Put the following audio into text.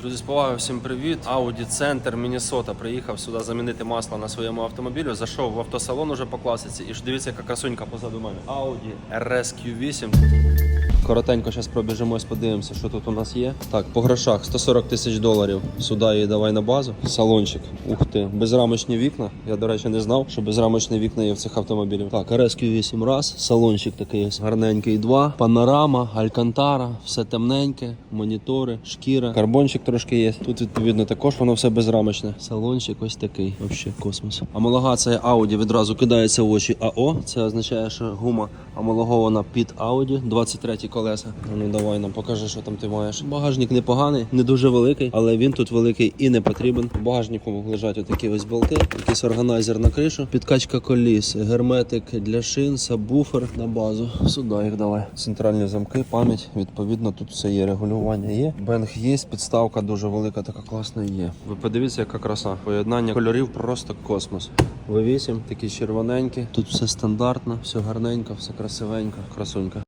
Друзі, з повагою всім привіт. Audi Центр Міннесота приїхав сюди замінити масло на своєму автомобілю. Зайшов в автосалон уже по класиці. І ж дивіться, яка красунька позаду мене. Audi RSQ8. Коротенько зараз пробіжимось, подивимося, що тут у нас є. Так, по грошах 140 тисяч доларів. Сюди її давай на базу. Салончик. Ух ти, безрамочні вікна. Я, до речі, не знав, що безрамочні вікна є в цих автомобілів. Так, RSQ8 раз, салончик такий гарненький два, панорама, алькантара, все темненьке, монітори, шкіра, карбончик трошки є. Тут відповідно також воно все безрамочне. Салончик ось такий, взагалі космос. Амалогація Audi відразу кидається в очі АО. Це означає, що гума амалогована під Audi, 23 колеса. Ну давай нам покажи, що там ти маєш. Багажник непоганий, не дуже великий, але він тут великий і не потрібен. В багажнику лежать отакі ось болти, якийсь органайзер на кришу, підкачка коліс, герметик для шин, сабвуфер на базу. Сюди їх давай. Центральні замки, пам'ять. Відповідно, тут все є. Регулювання є. Бенг є, підставка дуже велика, така класна є. Ви подивіться, яка краса. Поєднання кольорів просто космос. V8, такі червоненькі. Тут все стандартно, все гарненько, все красивенько, красунька.